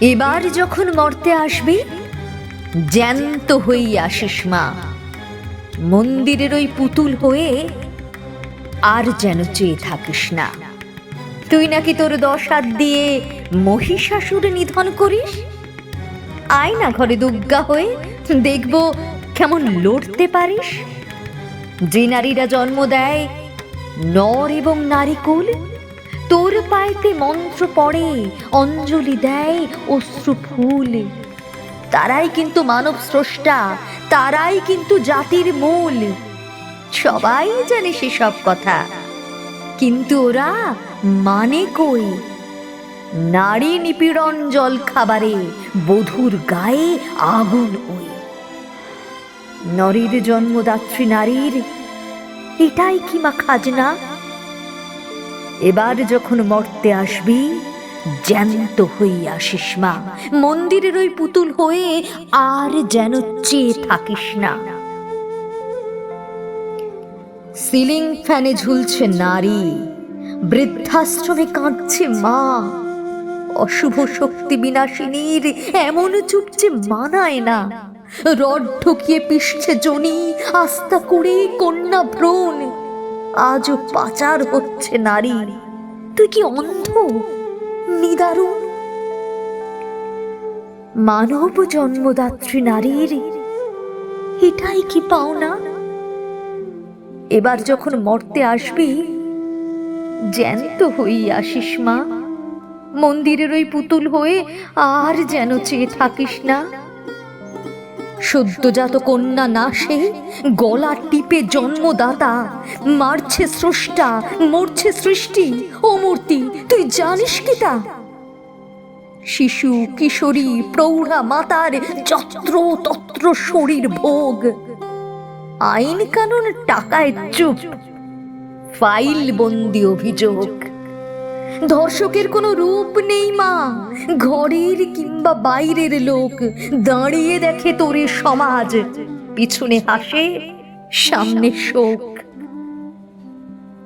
এবার যখন মর্তে আসবি, জ্যান্ত হই আসিস মা। মন্দিরের ওই পুতুল হয়ে আর যেন চেয়ে থাকিস না। তুই নাকি তোর দশ হাত দিয়ে মহিষাসুর নিধন করিস? আয় না ঘরে দুর্গা হয়ে, দেখব কেমন লড়তে পারিস। যে নারীরা জন্ম দেয় নর এবং নারী কুল তোর পায়েতে মন্ত্র পড়ে, অঞ্জলি দেয় অশ্রু ফুল। তারাই কিন্তু মানব স্রষ্টা, তারাই কিন্তু জাতির মূল। সবাই জানে সেসব কথা। কিন্তু ওরা মানে কই? নারী নিপীড়ন জল খাবারে, বধুর গায়ে আগুন ওই। নরীর জন্মদাত্রী নারীর, এটাই কি মা খাজনা? এবার যখন মর্তে আসবি, জ্যান্ত হই আসিস মা। মন্দিরের ওই পুতুল হয়ে আর যেন চেয়ে থাকিস না। সিলিং ফ্যানে ঝুলছে নারী। বৃদ্ধাশ্রমে কাঁদছে মা। অশুভ শক্তি বিনাশিনীর এমন চুপচে মানায় না। রড ঢুকিয়ে পিষছে জনি আস্তা করে কন্যা ভ্রণ। আজও পাচার হচ্ছে নারী। তুই কি অন্ধ? নিদারুণ মানব জন্মদাত্রী নারীর এটাই কি পাও না এবার যখন মর্তে আসবি, জ্যান্ত হই আসিস মা। মন্দিরের ওই পুতুল হয়ে আর যেন চেয়ে থাকিস না। সদ্যজাত কন্যা না সে গলা টিপে জন্মদাতা, মারছে স্রষ্টা, মরছে সৃষ্টি। ও মূর্তি, তুই জানিস কি তা? শিশু, কিশোরী, প্রৌঢ়া মাতার যত্র তত্র শরীর ভোগ। আইন কানুন টাকায় চুপ। ফাইল বন্দি অভিযোগ। ধর্ষকের কোনো রূপ নেই, মা। ঘরের কিংবা বাইরের লোক দাঁড়িয়ে দেখে তোরে সমাজ। পিছনে হাসে, সামনে শোক।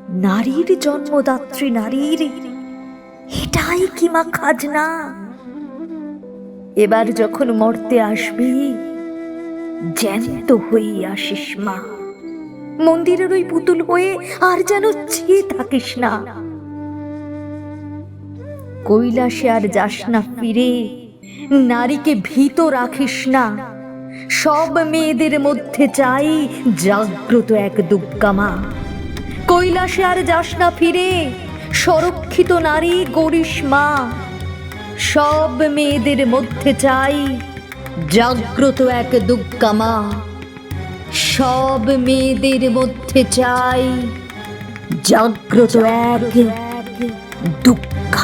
নারীর জন্মদাত্রী নারীর, এটাই কি মা খাজনা? এবার যখন মরতে আসবি, জ্যান্ত হই আসিস মা। মন্দিরের ওই পুতুল হয়ে আর যেন চেয়ে থাকিস না। কৈলাসে আর যাস না ফিরে, নারীকে ভীত রাখিস না। সব মেয়েদের মধ্যে চাই জাগ্রত এক দুর্গামা কৈলাসে আর যাস না ফিরে, সংরক্ষিত নারী গরিস মা। সব মেয়েদের মধ্যে চাই জাগ্রত এক দুর্গামা সব মেয়েদের মধ্যে চাই জাগ্রত এক दुख